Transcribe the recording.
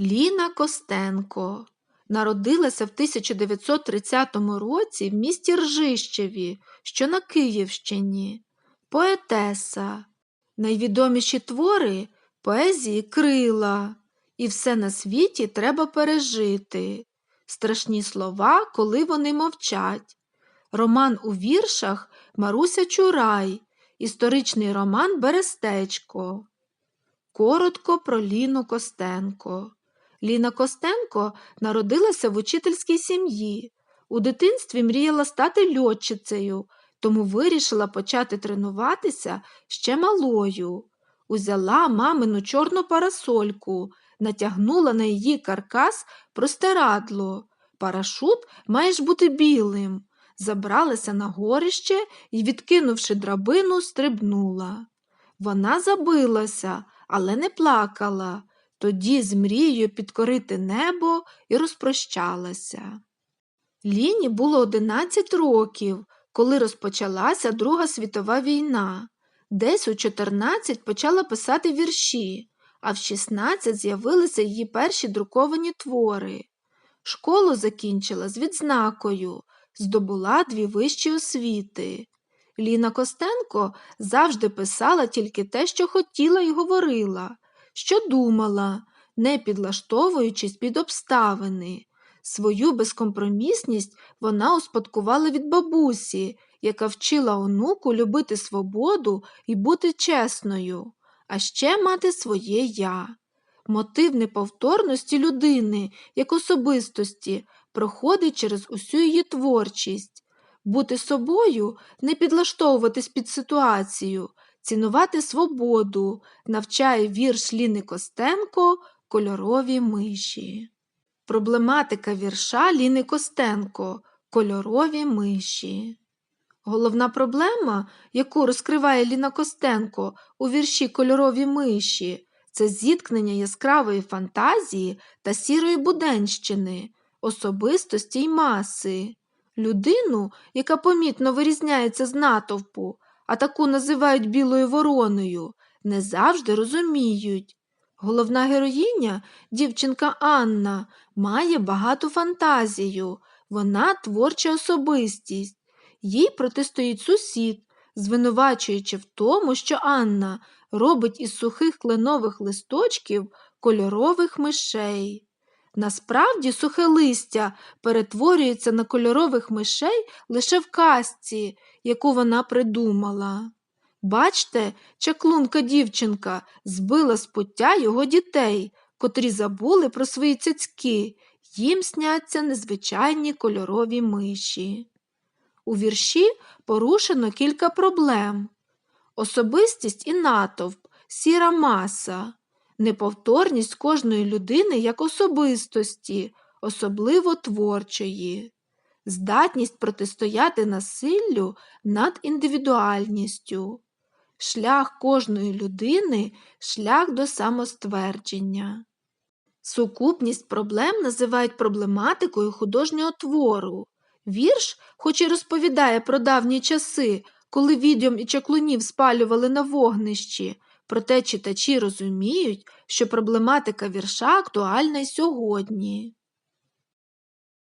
Ліна Костенко народилася в 1930 році в місті Ржищеві, що на Київщині, поетеса. Найвідоміші твори поезії крила, і все на світі треба пережити. Страшні слова, коли вони мовчать. Роман у віршах Маруся Чурай, історичний роман Берестечко. Коротко про Ліну Костенко. Ліна Костенко народилася в учительській сім'ї. У дитинстві мріяла стати льотчицею, тому вирішила почати тренуватися ще малою. Узяла мамину чорну парасольку, натягнула на її каркас простирадло. Парашут має бути білим. Забралася на горище і, відкинувши драбину, стрибнула. Вона забилася, але не плакала. Тоді з мрією підкорити небо і розпрощалася. Ліні було 11 років, коли розпочалася Друга світова війна. Десь у 14 почала писати вірші, а в 16 з'явилися її перші друковані твори. Школу закінчила з відзнакою, здобула дві вищі освіти. Ліна Костенко завжди писала тільки те, що хотіла і говорила, що думала, не підлаштовуючись під обставини. Свою безкомпромісність вона успадкувала від бабусі, яка вчила онуку любити свободу і бути чесною, а ще мати своє я. Мотив неповторності людини як особистості проходить через усю її творчість. Бути собою, не підлаштовуватись під ситуацію, цінувати свободу, навчає вірш Ліни Костенко Кольорові миші. Проблематика вірша Ліни Костенко Кольорові миші. Головна проблема, яку розкриває Ліна Костенко у вірші Кольорові миші, це зіткнення яскравої фантазії та сірої буденщини, особистості й маси. Людину, яка помітно вирізняється з натовпу, а таку називають білою вороною, не завжди розуміють. Головна героїня, дівчинка Анна, має багату фантазію, вона творча особистість. Їй протистоїть сусід, звинувачуючи в тому, що Анна робить із сухих кленових листочків кольорових мишей. Насправді сухе листя перетворюється на кольорових мишей лише в казці, яку вона придумала. Бачте, чаклунка дівчинка збила з пуття його дітей, котрі забули про свої цяцьки, їм сняться незвичайні кольорові миші. У вірші порушено кілька проблем особистість і натовп, сіра маса, неповторність кожної людини як особистості, особливо творчої, здатність протистояти насиллю над індивідуальністю, шлях кожної людини шлях до самоствердження. Сукупність проблем називають проблематикою художнього твору. Вірш, хоч і розповідає про давні часи, коли відьом і чаклунів спалювали на вогнищі, проте читачі розуміють, що проблематика вірша актуальна й сьогодні.